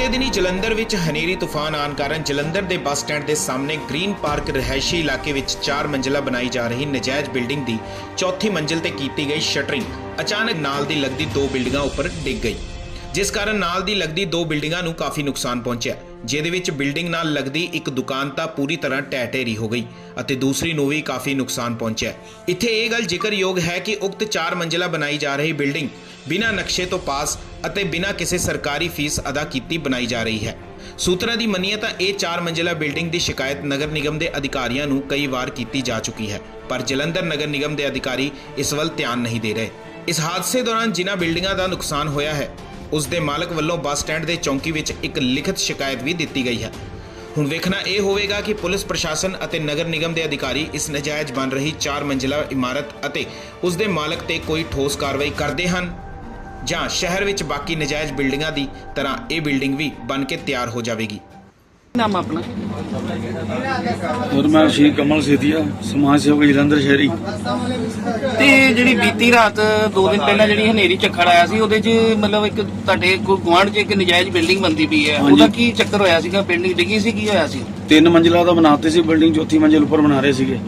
ਜਲੰਧਰ ਵਿੱਚ ਹਨੇਰੀ ਤੂਫਾਨ ਆਉਣ ਕਾਰਨ ਜਲੰਧਰ ਦੇ ਬੱਸ ਸਟੈਂਡ ਦੇ ਸਾਹਮਣੇ ਗ੍ਰੀਨ ਪਾਰਕ ਰਿਹਾਇਸ਼ੀ ਇਲਾਕੇ ਵਿੱਚ 4 ਮੰਜ਼ਿਲਾ ਬਣਾਈ ਜਾ ਰਹੀ ਨਜਾਇਜ਼ ਬਿਲਡਿੰਗ ਦੀ ਚੌਥੀ ਮੰਜ਼ਿਲ ਤੇ ਕੀਤੀ ਗਈ ਸ਼ਟਰਿੰਗ। ਅਚਾਨਕ ਨਾਲ ਦੀ ਲੱਗਦੀ ਦੋ ਬਿਲਡਿੰਗਾਂ ਉੱਪਰ ਡਿੱਗ ਗਈ। ਜਿਸ ਕਾਰਨ ਨਾਲ ਦੀ ਲੱਗਦੀ ਦੋ ਬਿਲਡਿੰਗਾਂ ਨੂੰ ਕਾਫੀ ਨੁਕਸਾਨ ਪਹੁੰਚਿਆ। ਜਿਹਦੇ ਵਿੱਚ ਬਿਲਡਿੰਗ ਨਾਲ ਲੱਗਦੀ ਇੱਕ ਦੁਕਾਨ ਤਾਂ ਪੂਰੀ ਤਰ੍ਹਾਂ ਢਹਿ ਢੇਰੀ ਹੋ ਗਈ ਅਤੇ ਦੂਸਰੀ ਨੂੰ ਵੀ ਕਾਫੀ ਨੁਕਸਾਨ ਪਹੁੰਚਿਆ। ਇੱਥੇ ਇਹ ਗੱਲ ਜ਼ਿਕਰਯੋਗ ਹੈ ਕਿ ਉਕਤ 4 ਮੰਜ਼ਿਲਾ ਬਣਾਈ ਜਾ ਰਹੀ ਬਿਲਡਿੰਗ ਬਿਨਾਂ ਨਕਸ਼ੇ ਤੋਂ ਪਾਸ ਅਤੇ ਬਿਨਾਂ ਕਿਸੇ ਸਰਕਾਰੀ ਫੀਸ ਅਦਾ ਕੀਤੀ ਬਣਾਈ ਜਾ ਰਹੀ ਹੈ। ਸੂਤਰਾਂ ਦੀ ਮੰਨੀਏ ਤਾਂ ਇਹ 4 ਮੰਜ਼ਿਲਾ ਬਿਲਡਿੰਗ ਦੀ ਸ਼ਿਕਾਇਤ ਨਗਰ ਨਿਗਮ ਦੇ ਅਧਿਕਾਰੀਆਂ ਨੂੰ ਕਈ ਵਾਰ ਕੀਤੀ ਜਾ ਚੁੱਕੀ ਹੈ, ਪਰ ਜਲੰਧਰ ਨਗਰ ਨਿਗਮ ਦੇ ਅਧਿਕਾਰੀ ਇਸ ਵੱਲ ਧਿਆਨ ਨਹੀਂ ਦੇ ਰਹੇ। ਇਸ ਹਾਦਸੇ ਦੌਰਾਨ ਜਿਨ੍ਹਾਂ ਬਿਲਡਿੰਗਾਂ ਦਾ ਨੁਕਸਾਨ ਹੋਇਆ ਹੈ, ਉਸ ਦੇ ਮਾਲਕ ਵੱਲੋਂ ਬੱਸ ਸਟੈਂਡ ਦੇ ਚੌਂਕੀ ਵਿੱਚ ਇੱਕ ਲਿਖਤ ਸ਼ਿਕਾਇਤ ਵੀ ਦਿੱਤੀ ਗਈ ਹੈ। ਹੁਣ ਵੇਖਣਾ ਇਹ ਹੋਵੇਗਾ ਕਿ ਪੁਲਿਸ ਪ੍ਰਸ਼ਾਸਨ ਅਤੇ ਨਗਰ ਨਿਗਮ ਦੇ ਅਧਿਕਾਰੀ ਇਸ ਨਜਾਇਜ਼ ਬਣ ਰਹੀ 4 ਮੰਜ਼ਿਲਾ ਇਮਾਰਤ ਅਤੇ ਉਸ ਦੇ ਮਾਲਕ ਤੇ ਕੋਈ ਠੋਸ ਕਾਰਵਾਈ ਕਰਦੇ ਹਨ। ਜਾਂ ਸ਼ਹਿਰ ਵਿੱਚ ਬਾਕੀ ਨਜਾਇਜ਼ ਬਿਲਡਿੰਗਾਂ ਦੀ ਤਰ੍ਹਾਂ ਇਹ ਬਿਲਡਿੰਗ ਵੀ ਬਣ ਕੇ ਤਿਆਰ ਹੋ ਜਾਵੇਗੀ। ਨਾਮ ਆਪਣਾ? ਔਰ ਮੈਂ ਸ਼੍ਰੀ ਕਮਲ ਸੇਤੀਆ ਸਮਾਜ ਸੇਵਕ ਜਲੰਧਰ ਸ਼ਹਿਰੀ। ਤੇ ਜਿਹੜੀ ਬੀਤੀ ਰਾਤ ਦੋ ਦਿਨ ਪਹਿਲਾਂ ਜਿਹੜੀ ਹਨੇਰੀ ਝੱਖੜ ਆਇਆ ਸੀ ਉਹਦੇ 'ਚ ਮਤਲਬ ਇੱਕ ਤੁਹਾਡੇ ਗੁਆਂਢ 'ਚ ਇੱਕ ਨਜਾਇਜ਼ ਬਿਲਡਿੰਗ ਬੰਦੀ ਪਈ ਹੈ। ਉਹਦਾ ਕੀ ਚੱਕਰ ਹੋਇਆ ਸੀਗਾ? ਬਿਲਡਿੰਗ ਡਿੱਗੀ ਸੀ ਕੀ ਹੋਇਆ ਸੀ? ਤਿੰਨ ਮੰਜ਼ਿਲਾ ਦਾ ਬਣਾਤੇ ਸੀ ਬਿਲਡਿੰਗ ਚੌਥੀ ਮੰਜ਼ਿਲ ਉੱਪਰ ਬਣਾ ਰਹੇ ਸੀਗੇ।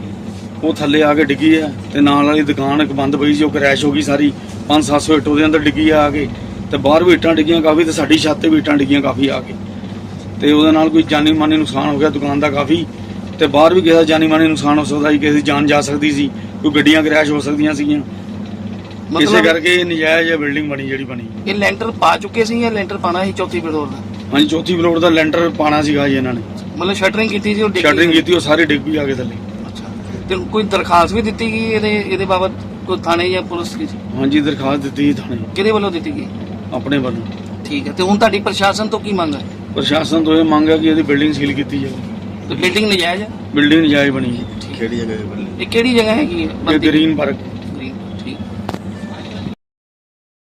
ਉਹ ਥੱਲੇ ਆ ਕੇ ਡਿੱਗੀ ਹੈ ਤੇ ਨਾਲ ਵਾਲੀ ਦੁਕਾਨ ਇੱਕ ਬੰਦ ਪਈ ਸੀ ਉਹ ਕ੍ਰੈਸ਼ ਹੋ ਗਈ ਸਾਰੀ। 5-700 ਇੱਟ ਉਹਦੇ ਅੰਦਰ ਡਿੱਗੀ ਆ ਕੇ ਤੇ ਬਾਹਰ ਵੀ ਇੱਟਾਂ ਡਿੱਗੀਆਂ ਕਾਫੀ ਤੇ ਸਾਡੀ ਛੱਤ ਤੇ ਵੀ ਇੱਟਾਂ ਡਿੱਗੀਆਂ ਕਾਫੀ ਆ ਕੇ। ਤੇ ਉਹਦੇ ਨਾਲ ਕੋਈ ਜਾਨੀ ਮਾਨੀ ਨੁਕਸਾਨ ਹੋ ਗਿਆ ਦੁਕਾਨ ਦਾ ਕਾਫੀ ਤੇ ਬਾਹਰ ਵੀ ਕਿਸੇ ਦਾ ਜਾਨੀ ਮਾਨੀ ਨੁਕਸਾਨ ਹੋ ਸਕਦਾ ਸੀ ਕਿਸੇ ਦੀ ਜਾਨ ਜਾ ਸਕਦੀ ਸੀ ਕੋਈ ਗੱਡੀਆਂ ਕ੍ਰੈਸ਼ ਹੋ ਸਕਦੀਆਂ ਸੀਗੀਆਂ। ਮਤਲਬ ਕਰਕੇ ਇਹ ਨਜਾਇਜ਼ ਇਹ ਬਿਲਡਿੰਗ ਬਣੀ ਜਿਹੜੀ ਬਣੀ। ਇਹ ਲੈਂਟਰ ਪਾ ਚੁੱਕੇ ਸੀ ਜਾਂ ਲੈਂਟਰ ਪਾਣਾ ਸੀ ਚੌਥੀ ਫਲੋਰ ਦਾ? ਹਾਂਜੀ ਚੌਥੀ ਫਲੋਰ ਦਾ ਲੈਂਟਰ ਪਾਣਾ ਸੀਗਾ ਜੀ ਇਹਨਾਂ ਨੇ। ਮਤਲਬ ਸ਼ਟਰਿੰਗ ਕੀਤੀ ਸੀ ਉਹ ਡਿੱਗੀ ਸ਼ਟਰਿੰਗ ਕੀਤੀ ਉਹ ਸਾਰੇ ਡਿੱਗ ਵੀ ਆ ਗਏ ਥੱਲੇ। ਅੱਛਾ। ਤੇ ਕੋਈ ਦਰਖਾਸਤ ਵੀ ਦਿੱਤੀ ਗਈ ਇਹਦੇ ਇਹਦੇ ਬਾਬਤ? ਕੋਈ ਥਾਣੇ ਜਾਂ ਪੁਲਿਸ ਕਿਸੇ ਹਾਂਜੀ ਦਰਖਾਸਤ ਦਿੱਤੀ ਥਾਣੇ। ਕਿਹਦੇ ਵੱਲੋਂ ਦਿੱਤੀ ਗਈ? ਆਪਣੇ ਵੱਲੋਂ। ਠੀਕ ਹੈ ਤੇ ਹੁਣ ਤੁਹਾਡੀ ਪ੍ਰਸ਼ਾਸਨ ਤੋਂ ਕੀ ਮੰਗ ਹੈ? ਪ੍ਰਸ਼ਾਸਨ ਤੋਂ ਇਹ ਮੰਗ ਹੈ ਕਿ ਇਹਦੀ ਬਿਲਡਿੰਗ ਸੀਲ ਕੀਤੀ ਜਾਵੇ। ਤੇ ਬਿਲਡਿੰਗ ਨਜਾਇਜ਼ ਹੈ? ਬਿਲਡਿੰਗ ਨਜਾਇਜ਼ ਬਣੀ ਹੈ। ਇਹ ਕਿਹੜੀ ਜਗ੍ਹਾ ਹੈਗੀ ਹੈ? ਇਹ? Green Park.